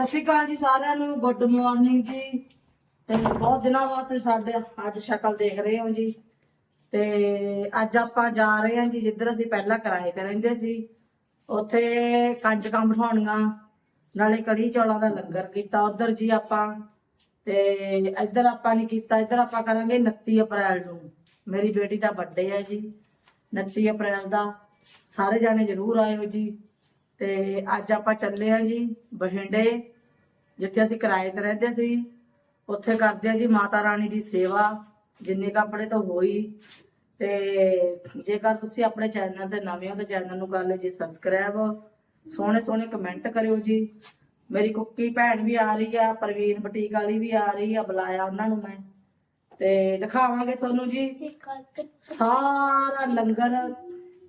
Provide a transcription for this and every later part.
ਸਤਿ ਸ਼੍ਰੀ ਅਕਾਲ ਜੀ ਸਾਰਿਆਂ ਨੂੰ ਗੁੱਡ ਮਾਰਨਿੰਗ ਜੀ। ਤੇ ਬਹੁਤ ਦਿਨਾਂ ਬਾਅਦ ਤੁਸੀਂ ਸਾਡੇ ਅੱਜ ਸ਼ਕਲ ਦੇਖ ਰਹੇ ਹੋ ਜੀ। ਤੇ ਅੱਜ ਆਪਾਂ ਜਾ ਰਹੇ ਹਾਂ ਜੀ, ਜਿੱਧਰ ਅਸੀਂ ਪਹਿਲਾਂ ਕਿਰਾਏ ਤੇ ਰਹਿੰਦੇ ਸੀ। ਉੱਥੇ ਕੰਜਕਾਂ ਬਿਠਾਉਣੀਆਂ, ਨਾਲੇ ਕੜੀ ਚੌਲਾਂ ਦਾ ਲੰਗਰ ਕੀਤਾ, ਉਧਰ ਜੀ ਆਪਾਂ। ਤੇ ਇੱਧਰ ਆਪਾਂ ਨਹੀਂ ਕੀਤਾ, ਇੱਧਰ ਆਪਾਂ ਕਰਾਂਗੇ 29 ਅਪ੍ਰੈਲ ਨੂੰ। ਮੇਰੀ ਬੇਟੀ ਦਾ ਬਰਥਡੇ ਹੈ ਜੀ 29 ਅਪ੍ਰੈਲ ਦਾ। ਸਾਰੇ ਜਾਣੇ ਜਰੂਰ ਆਇਓ ਜੀ। ਤੇ ਅੱਜ ਆਪਾਂ ਚੱਲੇ ਆ ਜੀ ਬਠਿੰਡੇ, ਜਿੱਥੇ ਅਸੀਂ ਕਿਰਾਏ ਤੇ ਰਹਿੰਦੇ ਸੀ। ਉੱਥੇ ਕਰਦੇ ਆ ਜੀ ਮਾਤਾ ਰਾਣੀ ਦੀ ਸੇਵਾ, ਜਿੰਨੇ ਕੱਪੜੇ ਤੋਂ ਹੋਈ। ਤੇ ਜੇਕਰ ਤੁਸੀਂ ਆਪਣੇ ਚੈਨਲ ਤੇ ਨਵੇਂ ਹੋ ਤਾਂ ਚੈਨਲ ਨੂੰ ਕਰ ਲਿਓ ਜੀ ਸਬਸਕ੍ਰਾਈਬ ਸੋਹਣੇ ਸੋਹਣੇ ਕਮੈਂਟ ਕਰਿਓ ਜੀ। ਮੇਰੀ ਕੁੱਕੀ ਭੈਣ ਵੀ ਆ ਰਹੀ ਆ, ਪ੍ਰਵੀਨ ਬਟੀਕ ਵਾਲੀ ਵੀ ਆ ਰਹੀ ਆ, ਬੁਲਾਇਆ ਉਹਨਾਂ ਨੂੰ ਮੈਂ। ਤੇ ਦਿਖਾਵਾਂਗੇ ਤੁਹਾਨੂੰ ਜੀ। ਸਾਰਾ ਲੰਗਰ,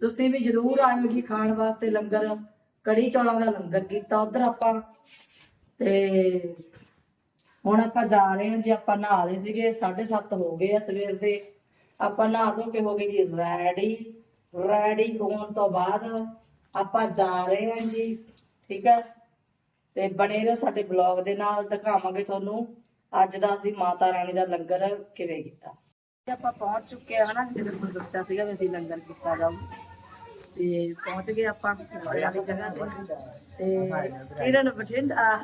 ਤੁਸੀਂ ਵੀ ਜਰੂਰ ਆਇਓ ਜੀ ਖਾਣ ਵਾਸਤੇ ਲੰਗਰ। ਕੜੀ ਚੌਲਾਂ ਦਾ ਲੰਗਰ ਕੀਤਾ ਉਧਰ ਆਪਾਂ ਤੇ ਹੁਣ ਆਪਾਂ ਜਾ ਰਹੇ ਹਾਂ ਜੀ, ਆਪਾਂ ਨਹਾ ਲਏ ਸੀਗੇ 7:30 ਹੋ ਗਏ ਆ ਸਵੇਰ ਦੇ। ਆਪਾਂ ਨਹਾ ਧੋ ਕੇ ਹੋ ਗਏ ਜੀ ਰੈਡੀ ਰੈਡੀ ਹੋਣ ਤੋਂ ਬਾਅਦ ਆਪਾਂ ਜਾ ਰਹੇ ਹਾਂ ਜੀ, ਠੀਕ ਹੈ? ਤੇ ਬਣੇ ਰਹੋ ਸਾਡੇ ਬਲੌਗ ਦੇ ਨਾਲ, ਦਿਖਾਵਾਂਗੇ ਤੁਹਾਨੂੰ। ਅੱਜ ਦਾ ਅਸੀਂ ਮਾਤਾ ਰਾਣੀ ਦਾ ਲੰਗਰ ਕਿਵੇਂ ਕੀਤਾ। ਆਪਾਂ ਪਹੁੰਚ ਚੁੱਕੇ ਆ ਹਨਾ ਜਿਵੇਂ ਤੁਹਾਨੂੰ ਦੱਸਿਆ ਸੀਗਾ ਵੀ ਅਸੀਂ ਲੰਗਰ ਕੀਤਾ ਜਾਊ। ਤੇ ਪਹੁੰਚ ਗਏ ਆਪਾਂ ਵਾਲੀ ਜਗ੍ਹਾ ਤੇ। ਤੇ ਇਹਨਾਂ ਨੂੰ ਬਠਿੰਡਾ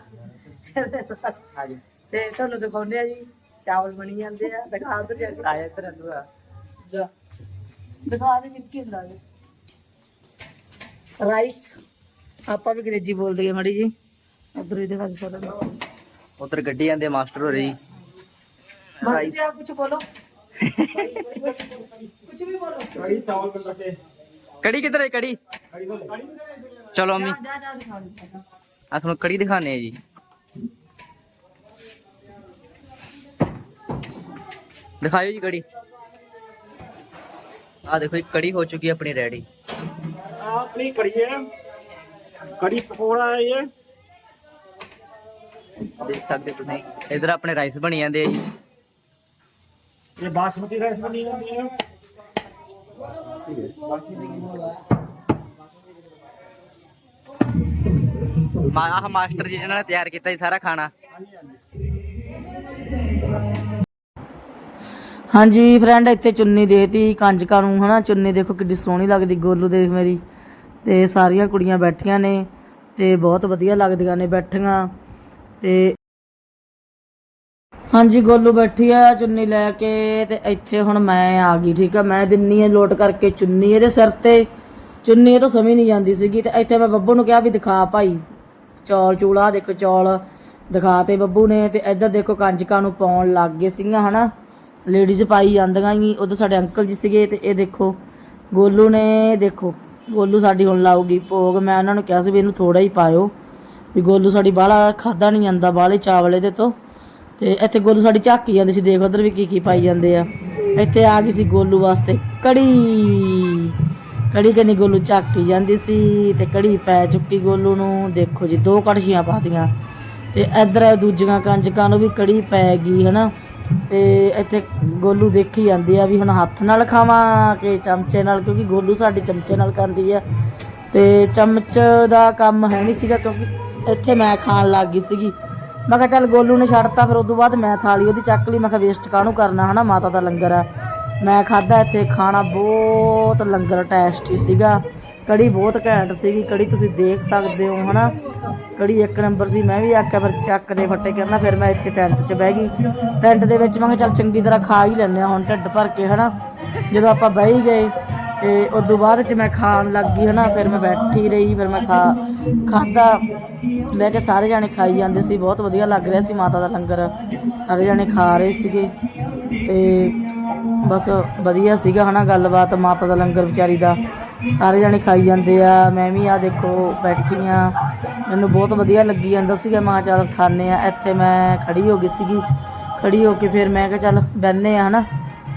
ਤੇ ਤੁਹਾਨੂੰ ਦਿਖਾਉਂਦੇ ਆ ਜੀ ਚਾਵਲ ਬਣੀ ਜਾਂਦੇ ਆ। ਦਿਖਾ ਦੋ ਜਾ। ਕੇ ਆਇਆ ਇੱਧਰ ਨੂੰ ਆ ਜਾ। ਦਿਖਾ ਦੇ ਨਿੱਕੀ ਹੁੰਦਾ ਜੀ। ਰਾਈਸ। ਆਪਾਂ ਵੀ ਅੰਗਰੇਜ਼ੀ ਬੋਲਦੇ ਆ ਮੜੀ ਜੀ। ਉਧਰ ਹੀ ਦਿਖਾ ਦੇ ਸਾਰਾ ਉਧਰ ਗੱਡੀ ਆਂਦੇ ਮਾਸਟਰ ਹੋ ਰਹੀ ਬਸ ਜੀ ਆਪ ਕੁਝ ਬੋਲੋ। ਕੁਝ ਵੀ ਬੋਲੋ। ਕੜੀ ਕਿੱਧਰ ਹੈ कड़ी किधर है कड़ी? चलो अम्मी। आज हम कड़ी दिखाने जी। दिखाओ जी कड़ी। आ देखो एक कड़ी हो चुकी है अपनी रेडी अपनी कड़ी है कड़ी पकौड़ा है ये। देख सकते हो तुम इधर अपने राइस बनी जाते ये बासमती राइस बनी जाती है ਆਹ ਮਾਸਟਰ ਜੀ ਜਿਹਨਾਂ ਨੇ ਤਿਆਰ ਕੀਤਾ ਜੀ ਸਾਰਾ ਖਾਣਾ। ਹਾਂਜੀ ਫਰੈਂਡ ਇੱਥੇ ਚੁੰਨੀ ਦੇਤੀ ਕੰਜਕਾਂ ਨੂੰ, ਹਨਾ? ਚੁੰਨੀ ਦੇਖੋ ਕਿੱਡੀ ਸੋਹਣੀ ਲੱਗਦੀ, ਗੋਲੂ ਦੇਖ ਮੇਰੀ। ਤੇ ਸਾਰੀਆਂ ਕੁੜੀਆਂ ਬੈਠੀਆਂ ਨੇ ਤੇ ਬਹੁਤ ਵਧੀਆ ਲੱਗਦੀਆਂ ਨੇ ਬੈਠੀਆਂ। ਤੇ ਹਾਂਜੀ, ਗੋਲੂ ਬੈਠੀ ਆ, ਚੁੰਨੀ ਲੈ ਕੇ ਤੇ ਇੱਥੇ ਹੁਣ ਮੈਂ ਆ ਗਈ, ਠੀਕ ਆ? ਮੈਂ ਦਿੰਨੀ ਆ ਲੋਟ ਕਰਕੇ ਚੁੰਨੀ ਇਹਦੇ ਸਿਰ ਤੇ। ਚੁੰਨੀ ਇਹ ਤਾਂ ਸਮਝ ਨਹੀਂ ਜਾਂਦੀ ਸੀਗੀ ਤੇ ਇੱਥੇ ਮੈਂ ਬੱਬੂ ਨੂੰ ਕਿਹਾ ਵੀ ਦਿਖਾ ਭਾਈ। ਚੌਲ ਚੂਲਾ, ਦੇਖੋ ਚੌਲ ਦਿਖਾਤੇ ਬੱਬੂ ਨੇ ਤੇ ਇੱਧਰ ਦੇਖੋ ਕੰਜਕਾਂ ਨੂੰ ਪਾਉਣ ਲੱਗ ਗਏ ਸੀਗੀਆਂ, ਹਨਾ? ਲੇਡੀਜ਼ ਪਾਈ ਜਾਂਦੀਆਂ ਹੀ ਉਧਰ ਸਾਡੇ ਅੰਕਲ ਜੀ ਸੀਗੇ ਤੇ ਇਹ ਦੇਖੋ, ਗੋਲੂ ਨੇ, ਦੇਖੋ, ਗੋਲੂ ਸਾਡੀ ਹੁਣ ਲਾਊਗੀ ਭੋਗ। ਮੈਂ ਉਹਨਾਂ ਨੂੰ ਕਿਹਾ ਸੀ ਵੀ ਇਹਨੂੰ ਥੋੜਾ ਹੀ ਪਾਇਓ, ਵੀ ਗੋਲੂ ਸਾਡੀ ਬਾਹਲਾ ਖਾਦਾ ਨਹੀਂ ਜਾਂਦਾ, ਬਾਹਲੇ ਚਾਵਲ ਇਹਦੇ ਤੋਂ। ਤੇ ਇੱਥੇ ਗੋਲੂ ਸਾਡੀ ਝਾਕੀ ਜਾਂਦੀ ਸੀ, ਦੇਖ ਉਧਰ ਵੀ ਕੀ ਕੀ ਪਾਈ ਜਾਂਦੇ ਆ। ਇੱਥੇ ਆ ਗਈ ਸੀ ਗੋਲੂ ਵਾਸਤੇ ਕੜੀ। ਕੜੀ ਕਨੀ ਗੋਲੂ ਝਾਕੀ ਜਾਂਦੀ ਸੀ ਤੇ ਕੜੀ ਪੈ ਚੁੱਕੀ ਗੋਲੂ ਨੂੰ। ਦੇਖੋ ਜੀ, ਦੋ ਕੜਛੀਆਂ ਪਾਤੀਆਂ ਤੇ ਇੱਧਰ ਦੂਜੀਆਂ ਕੰਜਕਾਂ ਨੂੰ ਵੀ ਕੜੀ ਪੈ ਗਈ, ਹਨਾ। ਤੇ ਇੱਥੇ ਗੋਲੂ ਦੇਖੀ ਜਾਂਦੀ ਆ ਵੀ ਹੁਣ ਹੱਥ ਨਾਲ ਖਾਵਾਂ ਕਿ ਚਮਚੇ ਨਾਲ, ਕਿਉਂਕਿ ਗੋਲੂ ਸਾਡੀ ਚਮਚੇ ਨਾਲ ਖਾਂਦੀ ਆ। ਤੇ ਚਮਚ ਦਾ ਕੰਮ ਹੈ ਨਹੀਂ ਸੀਗਾ, ਕਿਉਂਕਿ ਇੱਥੇ ਮੈਂ ਖਾਣ ਲੱਗ ਗਈ ਸੀਗੀ। ਮੈਂ ਕਿਹਾ ਚੱਲ ਗੋਲੂ ਨੇ ਛੱਡਤਾ, ਫਿਰ ਉਦੋਂ ਬਾਅਦ ਮੈਂ ਥਾਲੀ ਉਹਦੀ ਚੱਕ ਲਈ, ਮੈਂ ਕਿਹਾ ਵੇਸਟ ਕਾਹਨੂੰ ਕਰਨਾ, ਹਨਾ, ਮਾਤਾ ਦਾ ਲੰਗਰ ਆ ਮੈਂ ਖਾਦਾ ਇੱਥੇ, ਖਾਣਾ ਬਹੁਤ ਲੰਗਰ ਟੈਸਟੀ ਸੀਗਾ। ਕੜੀ ਬਹੁਤ ਘੈਂਟ ਸੀਗੀ, ਕੜੀ ਤੁਸੀਂ ਦੇਖ ਸਕਦੇ ਹੋ, ਹਨਾ। ਕੜੀ ਇੱਕ ਨੰਬਰ ਸੀ, ਮੈਂ ਵੀ ਆਖਿਆ, ਫਿਰ ਚੱਕ ਦੇ ਫੱਟੇ ਕਰਨਾ, ਫਿਰ ਮੈਂ ਇੱਥੇ ਟੈਂਟ 'ਚ ਬਹਿ ਗਈ। ਟੈਂਟ ਦੇ ਵਿੱਚ ਮੈਂ ਕਿਹਾ ਚੱਲ ਚੰਗੀ ਤਰ੍ਹਾਂ ਖਾ ਹੀ ਲੈਂਦੇ ਹਾਂ ਹੁਣ ਢਿੱਡ ਭਰ ਕੇ, ਹਨਾ। ਜਦੋਂ ਆਪਾਂ ਬਹਿ ਹੀ ਗਏ ਤੇ ਤੋਂ ਬਾਅਦ 'ਚ ਮੈਂ ਖਾਣ ਲੱਗ ਗਈ ਹਨਾ, ਫਿਰ ਮੈਂ ਬੈਠੀ ਰਹੀ, ਫਿਰ ਮੈਂ ਖਾ ਖਾਦਾ ਮੈਂ ਕਿ ਸਾਰੇ ਜਾਣੇ ਖਾਈ ਜਾਂਦੇ ਸੀ, ਬਹੁਤ ਵਧੀਆ ਲੱਗ ਰਿਹਾ ਸੀ ਮਾਤਾ ਦਾ ਲੰਗਰ। ਸਾਰੇ ਜਾਣੇ ਖਾ ਰਹੇ ਸੀਗੇ। ਤੇ ਬਸ ਵਧੀਆ ਸੀਗਾ ਹਨਾ ਗੱਲਬਾਤ, ਮਾਤਾ ਦਾ ਲੰਗਰ ਵਿਚਾਰੀ ਦਾ। ਸਾਰੇ ਜਾਣੇ ਖਾਈ ਜਾਂਦੇ ਆ, ਮੈਂ ਵੀ ਆ ਦੇਖੋ ਬੈਠੀ ਆ। ਮੈਨੂੰ ਬਹੁਤ ਵਧੀਆ ਲੱਗੀ ਜਾਂਦਾ ਸੀਗਾ, ਮਾਂ ਚੱਲ ਖਾਣੇ ਆ। ਇੱਥੇ ਮੈਂ ਖੜੀ ਹੋ ਗਈ ਸੀਗੀ। ਖੜੀ ਹੋ ਕੇ ਫਿਰ ਮੈਂ ਕਿਹਾ ਚੱਲ ਬੈਠਨੇ ਆ ਹਨਾ।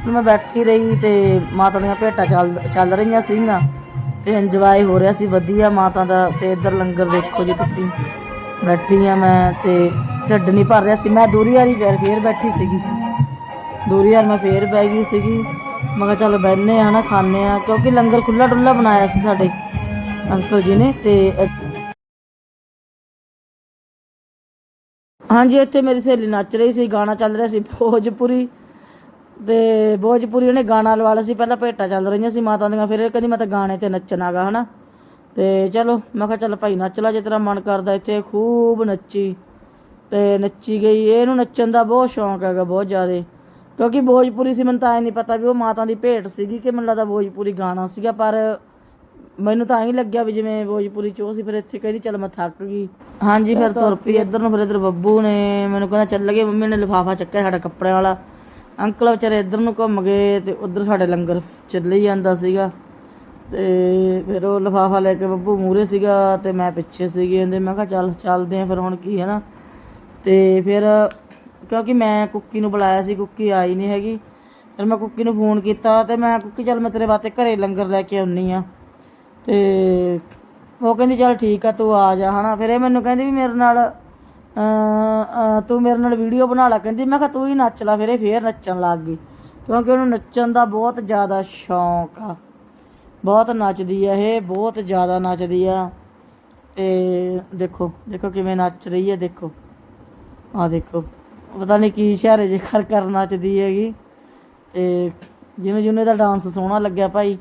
ਫਿਰ ਮੈਂ ਬੈਠੀ ਰਹੀ ਤੇ ਮਾਤਾ ਦੀਆਂ ਭੇਟਾਂ ਚੱਲ ਚੱਲ ਰਹੀਆਂ ਸੀਗੀਆਂ ਤੇ ਇੰਜੋਏ ਹੋ ਰਿਹਾ ਸੀ, ਵਧੀਆ ਮਾਤਾ ਦਾ ਤੇ ਇੱਧਰ ਲੰਗਰ ਦੇਖੋ ਜੀ ਤੁਸੀਂ। ਬੈਠੀ ਆ ਮੈਂ ਤੇ ਢਿੱਡ ਨਹੀਂ ਭਰ ਰਿਹਾ ਸੀ, ਮੈਂ ਦੂਰੀ ਵਾਰੀ ਫੇਰ ਫੇਰ ਬੈਠੀ ਸੀਗੀ। ਦੂਰੀ ਵਾਰ ਮੈਂ ਫੇਰ ਬਹਿ ਗਈ ਸੀਗੀ। ਮੈਂ ਕਿਹਾ ਚੱਲ ਬੈਠਨੇ ਆ ਨਾ ਖਾਣੇ ਆ, ਕਿਉਂਕਿ ਲੰਗਰ ਖੁੱਲਾ ਡੁੱਲਾ ਬਣਾਇਆ ਸੀ ਸਾਡੇ ਅੰਕਲ ਜੀ ਨੇ ਤੇ ਹਾਂਜੀ, ਇੱਥੇ ਮੇਰੀ ਸਹੇਲੀ ਨੱਚ ਰਹੀ ਸੀ, ਗਾਣਾ ਚੱਲ ਰਿਹਾ ਸੀ, ਭੋਜਪੁਰੀ ਤੇ ਭੋਜਪੁਰੀ ਉਹਨੇ ਗਾਣਾ ਲਵਾ ਲਿਆ ਸੀ, ਪਹਿਲਾਂ ਭੇਟਾ ਚੱਲ ਰਹੀਆਂ ਸੀ ਮਾਤਾ ਦੀਆਂ, ਫਿਰ ਇਹ ਕਹਿੰਦੀ ਮੈਂ ਤਾਂ ਗਾਣੇ ਤੇ ਨੱਚਣਾਗਾ ਹਨਾ? ਤੇ ਚਲੋ, ਮੈਂ ਕਿਹਾ ਚੱਲ ਭਾਈ ਨੱਚ ਲੈ, ਜੇ ਤੇਰਾ ਮਨ ਕਰਦਾ ਇੱਥੇ ਖੂਬ ਨੱਚੀ। ਤੇ ਨੱਚੀ ਗਈ, ਇਹਨੂੰ ਨੱਚਣ ਦਾ ਬਹੁਤ ਸ਼ੌਂਕ ਹੈਗਾ ਬਹੁਤ ਜ਼ਿਆਦਾ। ਕਿਉਂਕਿ ਭੋਜਪੁਰੀ ਸੀ, ਮੈਨੂੰ ਤਾਂ ਇਹ ਨਹੀਂ ਪਤਾ ਵੀ ਉਹ ਮਾਤਾ ਦੀ ਭੇਟ ਸੀਗੀ ਕਿ ਮੈਨੂੰ ਲੱਗਦਾ ਭੋਜਪੁਰੀ ਗਾਣਾ ਸੀਗਾ, ਪਰ ਮੈਨੂੰ ਤਾਂ ਐਂ ਲੱਗਿਆ ਵੀ ਜਿਵੇਂ ਭੋਜਪੁਰੀ ਚ ਉਹ ਸੀ, ਫਿਰ ਇੱਥੇ ਕਹਿੰਦੀ ਚੱਲ ਮੈਂ ਥੱਕ ਗਈ। ਹਾਂਜੀ, ਫਿਰ ਤੁਰ ਪਈ ਇੱਧਰ ਨੂੰ, ਫਿਰ ਇੱਧਰ ਬੱਬੂ ਨੇ ਮੈਨੂੰ ਕਹਿੰਦਾ ਚੱਲ ਗਏ ਮੰਮੀ ਨੇ ਲਿਫਾਫਾ ਚੱਕਿਆ ਸਾਡਾ ਕੱਪੜਿਆਂ ਵਾਲਾ। ਅੰਕਲ ਵਿਚਾਰੇ ਇੱਧਰ ਨੂੰ ਘੁੰਮ ਗਏ ਤੇ ਉੱਧਰ ਸਾਡੇ ਲੰਗਰ ਚੱਲੀ ਜਾਂਦਾ ਸੀਗਾ। ਤੇ ਫਿਰ ਉਹ ਲਿਫਾਫਾ ਲੈ ਕੇ ਬੱਬੂ ਮੂਰੇ ਸੀਗਾ ਤੇ ਮੈਂ ਪਿੱਛੇ ਸੀਗੀ ਇਹਦੇ। ਮੈਂ ਕਿਹਾ ਚੱਲ ਚੱਲਦੇ ਆ ਫਿਰ ਹੁਣ ਕੀ ਹੈ ਨਾ। ਤੇ ਫਿਰ ਕਿਉਂਕਿ ਮੈਂ ਕੁੱਕੀ ਨੂੰ ਬੁਲਾਇਆ ਸੀ, ਕੁੱਕੀ ਆਈ ਨਹੀਂ ਹੈਗੀ। ਫਿਰ ਮੈਂ ਕੁੱਕੀ ਨੂੰ ਫੋਨ ਕੀਤਾ ਤੇ ਮੈਂ ਕੁੱਕੀ ਚੱਲ ਮੈਂ ਤੇਰੇ ਵਾਸਤੇ ਘਰੇ ਲੰਗਰ ਲੈ ਕੇ ਆਉਣੀ ਆ ਤੇ ਉਹ ਕਹਿੰਦੀ, ਚੱਲ ਠੀਕ ਆ, ਤੂੰ ਆ ਜਾ। ਹਨਾ। ਫਿਰ ਇਹ ਮੈਨੂੰ ਕਹਿੰਦੀ ਵੀ ਮੇਰੇ ਨਾਲ ਤੂੰ ਮੇਰੇ ਨਾਲ ਵੀਡੀਓ ਬਣਾ ਲੈ, ਕਹਿੰਦੀ, ਮੈਂ ਕਿਹਾ ਤੂੰ ਹੀ ਨੱਚ ਲੈ, ਫਿਰ ਇਹ ਫੇਰ ਨੱਚਣ ਲੱਗ ਗਈ। ਕਿਉਂਕਿ ਉਹਨੂੰ ਨੱਚਣ ਦਾ ਬਹੁਤ ਜ਼ਿਆਦਾ ਸ਼ੌਂਕ ਆ। ਬਹੁਤ ਨੱਚਦੀ ਆ ਇਹ, ਬਹੁਤ ਜ਼ਿਆਦਾ ਨੱਚਦੀ ਆ। ਤੇ ਦੇਖੋ ਦੇਖੋ ਕਿਵੇਂ ਨੱਚ ਰਹੀ ਹੈ ਦੇਖੋ। ਆ ਦੇਖੋ, ਪਤਾ ਨਹੀਂ ਕੀ ਇਸ਼ਾਰੇ ਜੇ ਕਰ ਕਰ ਨੱਚਦੀ ਹੈਗੀ। ਤੇ ਜਿਹਨੂੰ ਜਿਹਨੂੰ ਇਹਦਾ ਡਾਂਸ ਸੋਹਣਾ ਲੱਗਿਆ ਭਾਈ,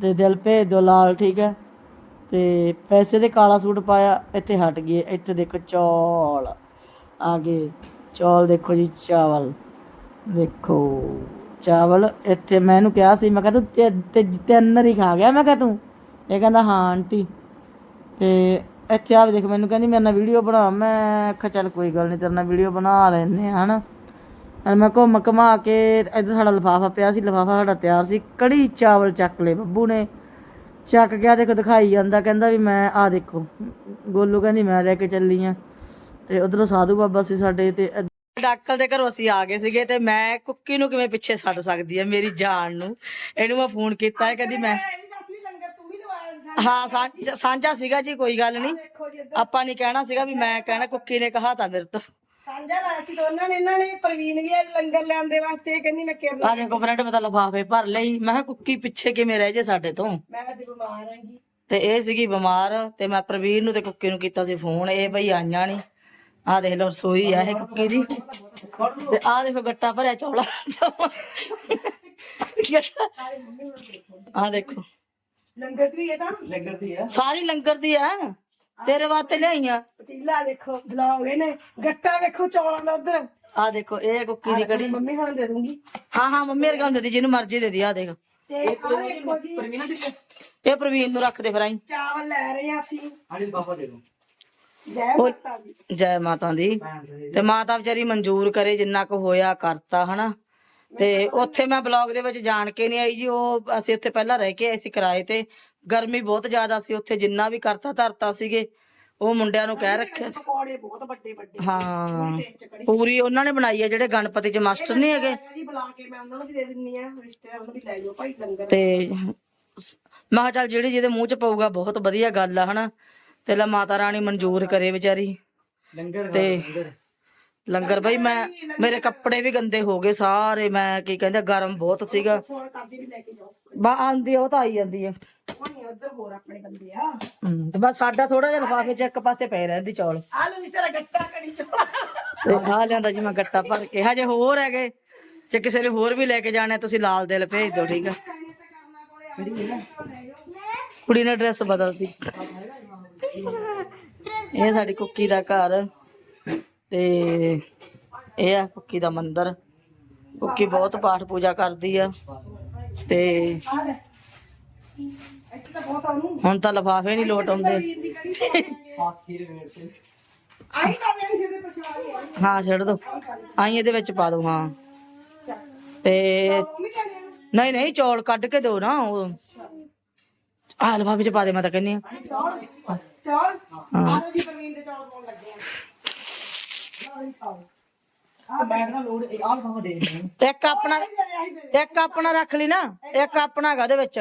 ਤੇ ਦਿਲ ਭੇਜ ਦਿਓ ਲਾਲ, ਠੀਕ ਹੈ। ਤੇ ਪੈਸੇ ਦੇ ਕਾਲਾ ਸੂਟ ਪਾਇਆ, ਇੱਥੇ ਹਟ ਗਏ ਇੱਥੇ ਦੇਖੋ ਚੌਲ ਆ ਗਏ ਚੌਲ ਦੇਖੋ ਜੀ, ਚਾਵਲ। ਦੇਖੋ ਚਾਵਲ, ਇੱਥੇ ਮੈਂ ਇਹਨੂੰ ਕਿਹਾ ਸੀ, ਮੈਂ ਕਿਹਾ ਤੂੰ ਤੇ- ਤਿੰਨ ਹੀ ਖਾ ਗਿਆ, ਮੈਂ ਕਿਹਾ ਤੂੰ। ਇਹ ਕਹਿੰਦਾ, ਹਾਂ ਆਂਟੀ। ਤੇ ਇੱਥੇ ਆ ਵੀ ਦੇਖ, ਮੈਨੂੰ ਕਹਿੰਦੀ, ਮੇਰੇ ਨਾਲ ਵੀਡੀਓ ਬਣਾ। ਮੈਂ ਕਿਹਾ, ਚੱਲ ਕੋਈ ਗੱਲ ਨਹੀਂ ਤੇਰੇ ਨਾਲ ਵੀਡੀਓ ਬਣਾ ਲੈਨੇ ਆ ਹਨਾ? and ਮੈਂ ਘੁੰਮ ਘਮਾ ਕੇ, ਇੱਧਰ ਸਾਡਾ ਲਿਫਾਫਾ ਪਿਆ ਸੀ, ਲਿਫਾਫਾ ਸਾਡਾ ਤਿਆਰ ਸੀ। ਕੜੀ ਚਾਵਲ ਚੱਕ ਲਏ ਬੱਬੂ ਨੇ। ਚੱਕ ਗਿਆ ਦੇਖੋ ਦਿਖਾਈ ਜਾਂਦਾ ਕਹਿੰਦਾ ਵੀ ਮੈਂ ਆ ਦੇਖੋ ਗੋਲੂ ਕਹਿੰਦੀ ਮੈਂ ਲੈ ਕੇ ਚੱਲੀ ਆ। ਤੇ ਉਧਰੋਂ ਸਾਧੂ ਬਾਬਾ ਸੀ ਸਾਡੇ ਤੇ ਡਾਕਲ ਦੇ ਘਰੋਂ ਅਸੀਂ ਆ ਗਏ ਸੀਗੇ ਤੇ ਮੈਂ ਕੁੱਕੀ ਨੂੰ ਕਿਵੇਂ ਪਿੱਛੇ ਛੱਡ ਸਕਦੀ ਆ ਮੇਰੀ ਜਾਨ ਨੂੰ? ਇਹਨੂੰ ਮੈਂ ਫੋਨ ਕੀਤਾ ਹੈ ਕਹਿੰਦੀ ਮੈਂ ਹਾਂ ਸਾਂਝਾ- ਸੀਗਾ ਜੀ ਕੋਈ ਗੱਲ ਨਹੀਂ। ਆਪਾਂ ਨਹੀਂ ਕਹਿਣਾ ਸੀਗਾ ਵੀ ਮੈਂ ਕਹਿਣਾ ਕੁੱਕੀ ਨੇ ਕਹਾ ਤਾਂ ਮੇਰੇ ਤੋਂ। ਸਾਂਝਾ ਲਾਇਆ ਸੀ ਦੋਨਾਂ ਨੇ ਇਹਨਾਂ ਨੇ ਪ੍ਰਵੀਨ ਵੀ ਅੱਜ ਲੰਗਰ ਲੈਣ ਦੇ ਵਾਸਤੇ ਕਹਿੰਦੀ ਮੈਂ ਕਿਰਨ ਆ ਦੇਖੋ ਫਰੈਂਡ ਮੈਂ ਤਾਂ ਲਫਾਫੇ ਭਰ ਲਈ ਮੈਂ ਕਿਹਾ ਕੁੱਕੀ ਪਿੱਛੇ ਕਿਵੇਂ ਰਹਿ ਜੇ ਸਾਡੇ ਤੋਂ? ਮੈਂ ਅੱਜ ਬਿਮਾਰ ਆਂਗੀ ਤੇ ਇਹ ਸੀਗੀ ਬਿਮਾਰ ਤੇ ਮੈਂ ਪ੍ਰਵੀਰ ਨੂੰ ਤੇ ਕੁੱਕੀ ਨੂੰ ਕੀਤਾ ਸੀ ਫੋਨ ਇਹ ਬਈ ਆਈਆਂ ਨਹੀਂ ਆ ਦੇਖ ਲਓ ਰਸੋਈ ਆ ਇਹ ਕੁੱਕੀ ਦੀ। ਤੇ ਆ ਦੇਖੋ ਗੱਟਾ ਭਰਿਆ ਚੌਲਾ ਆ ਦੇਖੋ। ਲੰਗਰ ਦੀ ਇਹ ਤਾਂ? ਲੰਗਰ ਦੀ ਹੈ ਸਾਰੀ ਲੰਗਰ ਦੀ ਆ। ਤੇਰੇ ਵਾਸਤੇ ਲਿਆਈਆਂ। ਪਤੀਲਾ ਦੇਖੋ ਬਲੌਗ ਇਹਨੇ ਗੱਟਾ ਵੇਖੋ ਚੌਲਾਂ ਦਾ ਉਧਰ। ਆ ਦੇਖੋ ਇਹ ਕੁੱਕੀ ਦੀ ਕੜੀ। ਮੰਮੀ ਹੁਣ ਦੇ ਦੂੰਗੀ। ਹਾਂ ਹਾਂ ਮੰਮੀ ਵਰਗਾ ਹੁੰਦੀ ਜਿਹਨੂੰ ਮਰਜ਼ੀ ਦੇ ਦੀ ਆ ਦੇਖ। ਤੇ ਜੀ। ਇਹ ਪ੍ਰਵੀਨ ਨੂੰ ਰੱਖ ਦੇ ਫਰਾਈ ਚਾਵਲ ਲੈ ਰਹੇ ਹਾਂ ਅਸੀਂ। ਹਾਂਜੀ ਬਾਬਾ ਦੇ ਦੋ। ਜੈ ਮਾਤਾ ਦੀ। ਜੈ ਮਾਤਾ ਦੀ। ਤੇ ਮਾਤਾ ਵਿਚਾਰੀ ਮਨਜ਼ੂਰ ਕਰੇ ਜਿੰਨਾ ਕੁ ਹੋਇਆ ਕਰਤਾ ਹਨਾ। ਤੇ ਉੱਥੇ ਮੈਂ ਬਲੌਗ ਦੇ ਵਿੱਚ ਜਾਣ ਕੇ ਨਹੀਂ ਆਈ ਜੀ ਉਹ ਅਸੀਂ ਉੱਥੇ ਪਹਿਲਾਂ ਰਹਿ ਕੇ ਆਏ ਸੀ ਕਿਰਾਏ ਤੇ। ਗਰਮੀ ਬਹੁਤ ਜ਼ਿਆਦਾ ਸੀ ਉੱਥੇ ਜਿੰਨਾ ਵੀ ਕਰਤਾ ਧਰਤਾ ਸੀਗੇ ਉਹ ਮੁੰਡਿਆਂ ਨੂੰ ਕਹਿ ਰੱਖਿਆ ਸੀ। ਪਕੌੜੇ ਬਹੁਤ ਵੱਡੇ ਵੱਡੇ ਹਾਂ ਟੇਸਟ ਕੜੀ। ਪੂਰੀ ਉਹਨਾਂ ਨੇ ਬਣਾਈ ਹੈ ਜਿਹੜੇ ਗਣਪਤੀ ਚ ਮਾਸਟਰ ਨਹੀਂ ਹੈਗੇ। ਜੀ ਬੁਲਾ ਕੇ ਮੈਂ ਉਹਨਾਂ ਨੂੰ ਵੀ ਦੇ ਦਿੰਨੀ ਆ ਰਿਸ਼ਤੇਦਾਰਾਂ ਨੂੰ ਵੀ ਲੈ ਜਾਓ ਭਾਈ ਲੰਗਰ ਤੇ ਮੈਂ ਕਿਹਾ ਚੱਲ ਜਿਹੜੀ ਜਿਹਦੇ ਮੂੰਹ ਚ ਪਊਗਾ ਬਹੁਤ ਵਧੀਆ ਗੱਲ ਆ ਹਨਾ। ਤੇ ਲੈ ਮਾਤਾ ਰਾਣੀ ਮਨਜ਼ੂਰ ਕਰੇ ਵਿਚਾਰੀ। ਲੰਗਰ ਤੇ ਲੰਗਰ। ਬਈ ਮੈਂ ਮੇਰੇ ਕੱਪੜੇ ਵੀ ਗੰਦੇ ਹੋ ਗਏ ਸਾਰੇ ਮੈਂ ਕੀ ਕਹਿੰਦੇ ਗਰਮ ਬਹੁਤ ਸੀਗਾ। ਫੋਨ ਕਰਦੀ ਵੀ ਲੈ ਕੇ ਜਾਓ। ਬਾ ਆਂਦੀ ਆ, ਉਹ ਤਾਂ ਆਈ ਜਾਂਦੀ ਆ। ਉਧਰ ਹੋਰ ਆਪਣੇ ਬੰਦੇ ਆ। ਹਮ, ਤੇ ਬਸ ਸਾਡਾ ਥੋੜਾ ਜਿਹਾ ਲਿਫਾਫੇ ਚ ਇੱਕ ਪਾਸੇ ਪਏ ਰਹਿੰਦੀ ਚੌਲ। ਆ ਲੋ ਜੀ ਤੇਰਾ ਗੱਟਾ ਕੜੀ ਚੌਲਾਂ ਤੇ ਆ ਲਿਆਂਦਾ ਜੀ ਮੈਂ ਗੱਟਾ ਭਰ ਕੇ। ਹਜੇ ਹੋਰ ਹੈਗੇ। ਜੇ ਕਿਸੇ ਨੇ ਹੋਰ ਵੀ ਲੈ ਕੇ ਜਾਣਾ ਤੁਸੀਂ ਲਾਲ ਦਿਲ ਭੇਜ ਦਿਓ ਠੀਕ ਆ? ਕੁੜੀ ਨੇ ਡਰੈਸ ਬਦਲਦੀ ਇਹ ਸਾਡੀ ਕੁੱਕੀ ਦਾ ਘਰ। ਤੇ ਇਹ ਆ ਕੁੱਕੀ ਦਾ ਮੰਦਿਰ। ਕੁੱਕੀ ਬਹੁਤ ਪਾਠ ਪੂਜਾ ਕਰਦੀ ਆ। ਤੇ ਤਾਂ ਬਹੁਤ ਆਉਂ ਹੁਣ ਤਾਂ ਲਫਾਫੇ ਨਹੀਂ ਲੋਟ ਆਉਂਦੇ। ਵੀਰ ਦੀ ਕੜੀ ਚੌਲਾਂ ਹਾਥੀ ਦੇ ਵੇੜ ਤੇ ਆਈ ਪਾ ਦੇ ਸਿਰ ਦੇ ਪਛਾਣ ਹਾਂ ਛੱਡ ਦੋ। ਆਈ ਇਹਦੇ ਵਿੱਚ ਪਾ ਦੋ ਹਾਂ। ਤੇ ਨਹੀਂ ਨਹੀਂ ਚੌਲ ਕੱਢ ਕੇ ਦਿਓ ਨਾ ਉਹ। ਆ ਲਫਾਫੇ ਚ ਪਾ ਦੇ ਮੈਂ ਤਾਂ ਕਹਿੰਨੀ ਆ ਚੌਲ ਚੌਲ? ਆ ਲੋ ਜੀ ਪ੍ਰਵੀਨ ਦੇ ਚੌਲ ਪਾਉਣ ਲੱਗੇ ਆ। ਆ ਮੈਂ ਨਾ ਲੋੜ ਆਹ ਬਾਬਾ ਦੇ ਦੇ ਇੱਕ ਆਪਣਾ ਇੱਕ ਆਪਣਾ ਰੱਖ ਲਈ ਨਾ ਇੱਕ ਆਪਣਾ ਹੈਗਾ ਉਹਦੇ ਵਿੱਚ।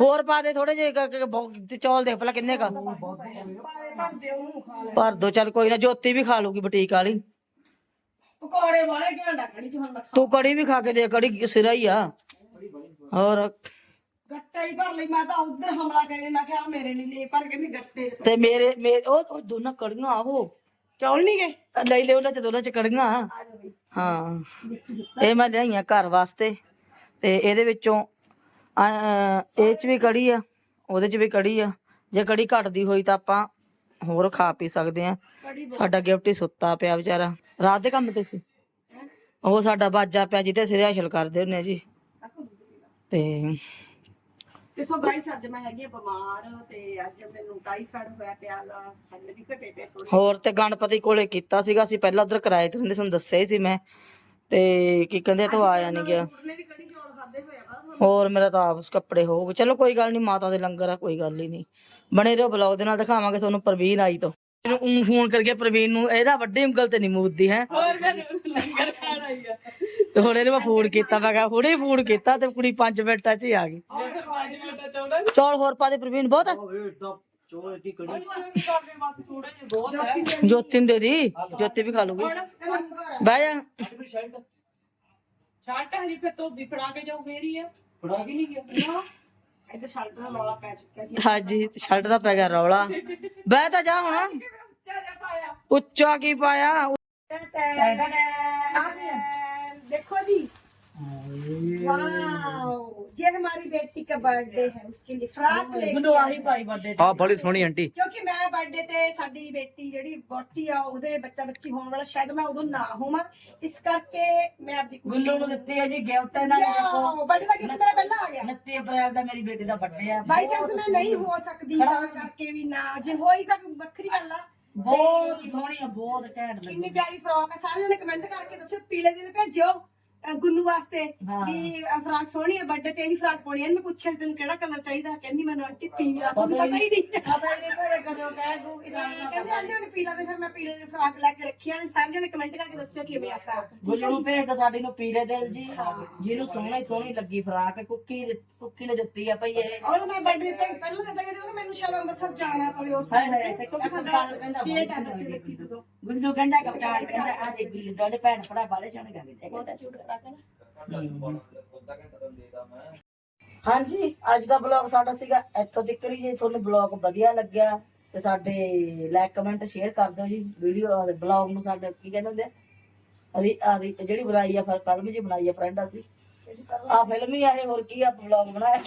ਹੋਰ ਪਾ ਦੇ ਥੋੜੇ ਜਿਹੇ ਚੌਲ ਦੇਖ ਪਹਿਲਾਂ ਕਿੰਨੇ ਕਾ। ਭਰ ਦੋ ਚੱਲ ਕੋਈ ਨਾ ਜੋਤੀ ਵੀ ਖਾ ਲੂਗੀ ਬੁਟੀਕ ਵਾਲੀ। ਪਕੌੜੇ ਵਾਲੇ ਘੰਟਾ ਕੜੀ ਚ ਹੁਣ ਮੈਂ ਤੂੰ ਕੜੀ ਵੀ ਖਾ ਕੇ ਦੇ ਕੜੀ ਸਿਰਾ ਹੀ ਆ। ਹੋਰ? ਗੱਟਾ ਹੀ ਭਰ ਲਈ ਮੈਂ ਤਾਂ ਉਧਰ ਹਮਲਾ ਕਰੇ ਮੈਂ ਕਿਹਾ ਮੇਰੇ ਲਈ ਲੈ ਪਰ ਕਹਿੰਦੀ ਗੱਟੇ। ਤੇ ਮੇਰੇ ਮੇ- ਉਹ ਦੋਨਾਂ ਕੜੀਆਂ ਆਹੋ। ਚੌਲ ਨਹੀਂ ਗਏ? ਲੈ ਲੈ ਉਹਨਾਂ ਚ ਦੋਨਾਂ ਚ ਕੜੀਆਂ। ਹਾਂ। ਇਹ ਮੈਂ ਲਿਆਈਆਂ ਘਰ ਵਾਸਤੇ ਤੇ ਇਹਦੇ ਵਿੱਚੋਂ ਇਹ ਚ ਵੀ ਕੜੀ ਆ ਉਹਦੇ ਚ ਵੀ ਕੜੀ ਆ। ਜੇ ਕੜੀ ਘਟਦੀ ਹੋਈ ਤਾਂ ਆਪਾਂ ਹੋਰ ਖਾ ਪੀ ਸਕਦੇ ਆ। ਸਾਡਾ ਗਿਫਟ ਹੀ ਸੁੱਤਾ ਪਿਆ ਵਿਚਾਰਾ। ਰਾਤ ਦੇ ਕੰਮ ਤੇ ਸੀ। ਉਹ ਸਾਡਾ ਬਾਜਾ ਪਿਆ ਜਿੱਤੇ ਸਿਰੇ ਹਸ਼ਲ ਕਰਦੇ ਹੁੰਨੇ ਜੀ। ਤੇ ਤੇ ਸੋ ਗਾਈਸ ਅੱਜ ਮੈਂ ਹੈਗੀ ਬਿਮਾਰ ਤੇ ਅੱਜ ਮੈਨੂੰ ਟਾਈਫਾਇਡ ਹੋਇਆ ਪਿਆ ਗਾ ਸੈੱਲ ਵੀ ਘਟੇ ਪਏ ਥੋੜੇ ਹੋਰ ਤੇ ਗਣਪਤੀ ਕੋਲੇ ਕੀਤਾ ਸੀਗਾ ਅਸੀਂ ਪਹਿਲਾਂ ਉਧਰ ਕਿਰਾਏ ਤੇ ਤੁਹਾਨੂੰ ਦੱਸਿਆ ਹੀ ਸੀ ਮੈਂ। ਤੇ ਕੀ ਕਹਿੰਦੇ ਤੂੰ ਆਇਆ ਨਹੀਂ ਗਿਆ। ਹੋਰ ਮੇਰਾ ਤਾਂ ਆਪ ਕੱਪੜੇ ਹੋ ਗਏ। ਚਲੋ ਕੋਈ ਗੱਲ ਨਹੀਂ ਮਾਤਾ ਦੇ ਲੰਗਰ ਆ ਕੋਈ ਗੱਲ ਹੀ ਨਹੀਂ ਬਣੇ ਰਹੋ ਬਲੌਗ ਦੇ ਨਾਲ ਦਿਖਾਵਾਂਗੇ ਤੁਹਾਨੂੰ ਪ੍ਰਵੀਨ ਆਈ ਤੋਂ। ਇਹਨੂੰ ਫੋਨ ਕਰਕੇ ਪ੍ਰਵੀਨ ਨੂੰ ਇਹਦਾ ਵੱਡੀ ਉਂਗਲ ਤੇ ਨਹੀਂ ਮੂਦਦੀ ਹੈ। ਹੋਰ ਮੈਂ ਲੰਗਰ ਖਾਣਾ ਹੀ ਆ। ਤੇ ਹੁਣ ਇਹਨੇ ਮੈਂ ਫੋਨ ਕੀਤਾ ਮੈਂ ਕਿਹਾ ਹੁਣੇ ਫੋਨ ਕੀਤਾ ਤੇ ਕੁੜੀ 5 ਮਿੰਟਾਂ 'ਚ ਹੀ ਆ ਗਈ। ਚੌਲ ਹੋਰ ਪਾ ਦੇ ਪ੍ਰਵੀਨ ਬਹੁਤ ਆ। ਜੋਤੀ ਨੂੰ ਦੇ ਦੀ ਜੋਤੀ ਵੀ ਖਾ ਲੂਗੀ। ਬਹਿ ਜਾ। ਸ਼ਰਟ ਹਰੀ ਫਿਰ ਧੋਬੀ ਫੜਾ ਕੇ ਜਾਊ ਮੇਰੀ ਆ। ਫੜਾ ਕੇ ਨਹੀਂ ਗਿਆ। ਇੱਥੇ ਸ਼ਰਟ ਦਾ ਪੈ ਛੱਡ ਦਾ ਪੈ ਗਿਆ ਰੌਲਾ। ਬੈ ਤਾਂ ਜਾ ਹੁਣ। ਉੱਚਾ ਕੀ ਪਾਇਆ? ਦੇਖੋ ਜੀ वाओ ये हमारी बेटी का बर्थडे है उसके लिए फ्रॉक लेके ਆਹੀ ਪਾਈ ਬਰਥਡੇ ਆ ਬੜੀ ਸੋਹਣੀ ਆਂਟੀ ਕਿਉਂਕਿ ਮੈਂ ਬਰਥਡੇ ਤੇ ਸਾਡੀ ਬੇਟੀ ਜਿਹੜੀ ਬੋਟੀ ਆ ਉਹਦੇ ਬੱਚਾ ਬੱਚੀ ਹੋਣ ਵਾਲਾ ਸ਼ਾਇਦ ਮੈਂ ਉਦੋਂ ਨਾ ਹੋਵਾਂ ਇਸ ਕਰਕੇ ਮੈਂ ਆਪਦੀ ਕੁੜੀ ਗੁੱਲੂ ਨੂੰ ਦਿੱਤੀ ਹੈ ਜੀ ਗਿਫਟ ਇਹਨਾਂ ਨੇ ਦੇਖੋ ਬਰਥਡੇ ਦਾ ਗਿਫਟ ਮੇਰਾ ਪਹਿਲਾਂ ਆ ਗਿਆ 29 ਅਪ੍ਰੈਲ ਦਾ ਮੇਰੀ ਬੇਟੀ ਦਾ ਬਰਥਡੇ ਆ ਬਾਈ ਚਾਂਸ ਮੈਂ ਨਹੀਂ ਹੋ ਸਕਦੀ ਤਾਂ ਕਰਕੇ ਵੀ ਨਾ ਜੇ ਹੋਈ ਤਾਂ ਵੱਖਰੀ ਗੱਲ ਆ ਬਹੁਤ ਸੋਹਣੀ ਆ ਬਹੁਤ ਘੈਂਟ ਲੱਗੀ ਕਿੰਨੀ ਪਿਆਰੀ ਫਰੋਕ ਆ ਸਾਰਿਆਂ ਨੇ ਕਮੈਂਟ ਕਰਕੇ ਦੱਸਿਓ ਪੀਲੇ ਦਿਨ ਭੇਜਿਓ ਅਹ ਗੁੰਨੂ ਵਾਸਤੇ ਵੀ ਅਹ ਫਰਾਕ ਸੋਹਣੀ ਹੈ ਬਰਥਡੇ ਤੇ ਇਹੀ ਫਰਾਕ ਪਾਉਣੀ ਹੈ ਮੈਂ ਪੁੱਛਿਆ ਸੀ ਤੈਨੂੰ ਕਿਹੜਾ ਕਲਰ ਚਾਹੀਦਾ? ਕਹਿੰਦੀ ਮੈਨੂੰ ਆਂਟੀ ਪੀਲਾ ਤੁਹਾਨੂੰ ਪਤਾ ਹੀ ਨਹੀਂ। ਪਤਾ ਹੀ ਨਹੀਂ ਕਦੋਂ ਕਹਿ ਦੂ ਕਿ ਕਹਿੰਦੇ ਆਂਟੀ ਮੈਨੂੰ ਪੀਲਾ ਤੇ ਫਿਰ ਮੈਂ ਪੀਲੇ ਦੀ ਫਰਾਕ ਲੈ ਕੇ ਰੱਖੀ ਆ ਸਾਰਿਆਂ ਨੇ ਕਮੈਂਟ ਕਰਕੇ ਦੱਸਿਓ ਕਿਵੇਂ ਆ ਫਰਾਕ। ਗੁੱਲੂ ਨੂੰ ਭੇਜ ਤਾ ਸਾਡੀ ਨੂੰ ਪੀਲੇ ਦਿਲ ਜੀ। ਜਿਹਨੂੰ ਸੋਹਣੀ ਸੋਹਣੀ ਲੱਗੀ ਫਰਾਕ ਕੁੱਕੀ ਨੇ- ਕੁੱਕੀ ਨੇ ਦਿੱਤੀ ਆ ਭਈ ਇਹ। ਔਰ ਮੈਂ ਬਰਥਡੇ ਤੇ ਪਹਿਲਾਂ ਦਿੱਤਾ ਕਿ ਮੈਨੂੰ ਸ਼ਾਇਦ ਅੰਮ੍ਰਿਤਸਰ ਜਾਣਾ ਪਵੇ ਉਸ ਹਾਏ time ਹਾਏ, ਤੇ ਤੇ ਕਿਉਂਕਿ ਸਾਡਾ ਕਹਿੰਦਾ ਡੇਟ ਹੈ ਬੱਚੇ ਬੱਚੀ ਤੋਂ ਗੁੱਲੂ ਕਹਿੰਦਾ ਕਪਤਾਨ ਕਹਿੰਦਾ ਆ ਦੇ ਗੁੱਲੂ ਤੁਹਾਡੇ ਭੈਣ ਭਰਾ ਬਾਲੇ ਚਣ ਗਾ ਕਹਿੰਦਾ। ਹਾਂਜੀ ਅੱਜ ਦਾ ਬਲੌਗ ਸਾਡਾ ਸੀਗਾ ਇੱਥੋਂ ਤੱਕ ਹੀ ਜੇ। ਤੁਹਾਨੂੰ ਬਲੌਗ ਵਧੀਆ ਲੱਗਿਆ ਤੇ ਸਾਡੇ ਲਾਈਕ ਕਮੈਂਟ ਸ਼ੇਅਰ ਕਰ ਦਿਓ ਜੀ। ਵੀਡੀਓ ਬਲੌਗ ਨੂੰ ਸਾਡੇ ਕੀ ਕਹਿੰਦੇ ਹੁੰਦੇ ਆ? ਜਿਹੜੀ ਬਣਾਈ ਆ ਫਿਰ ਫਿਲਮ ਜੀ ਬਣਾਈ ਆ ਫਰੈਂਡ ਅਸੀਂ। ਆ ਫਿਲਮ ਹੀ ਆ ਇਹ ਹੋਰ ਕੀ ਆ ਬਲੌਗ ਬਣਾਇਆ?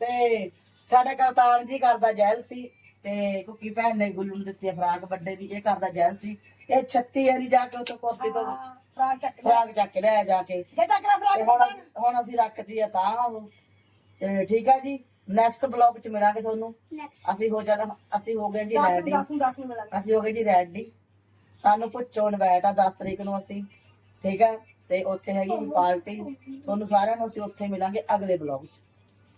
ਤੇ ਸਾਡਾ ਕਪਤਾਨ ਜੀ ਕਰਦਾ ਜੈਲ ਸੀ ਤੇ ਕੁੱਕੀ ਭੈਣ ਨੇ ਗੁੱਲੂ ਨੂੰ ਦਿੱਤੀ ਆ ਫਰਾਕ ਵੱਡੇ ਦੀ ਇਹ ਕਰਦਾ ਜੈਲ ਸੀ। ਇਹ 36 ਵਾਰੀ ਜਾ ਕੇ ਉੱਥੇ ਕੁਰਸੀ ਤੋਂ ਫਰਾਕ ਚੱਕ ਫਰਾਕ ਚੱਕ ਕੇ ਲਿਆ ਜਾ ਕੇ। ਜੇ ਚੱਕ ਲੈ ਤੇ ਫਰਾਕ ਹੁਣ ਹੁਣ ਅਸੀਂ ਰੱਖਤੀ ਆ ਤਾਂ ਉਹ। ਤੇ ਠੀਕ ਆ ਜੀ ਨੈਕਸਟ ਬਲੌਗ ਚ ਮਿਲਾਂਗੇ ਤੁਹਾਨੂੰ। ਅਸੀਂ ਹੋ ਜਾਣਾ ਅਸੀਂ ਹੋ ਗਏ ਜੀ 10 ਰੈਡੀ 10 10 ਨੂੰ ਮਿਲਾਂਗੇ। ਅਸੀਂ ਹੋ ਗਏ ਜੀ ਰੈਡੀ ਸਾਨੂੰ ਪੁੱਛੋ ਇਨਵਾਈਟ ਆ 10 ਤਰੀਕ ਨੂੰ ਅਸੀਂ। ਠੀਕ ਆ? ਤੇ ਉੱਥੇ ਹੈਗੀ ਪਾਰਟੀ। ਤੁਹਾਨੂੰ ਸਾਰਿਆਂ ਨੂੰ ਅਸੀਂ ਉੱਥੇ ਮਿਲਾਂਗੇ ਅਗਲੇ ਬਲੌਗ ਚ।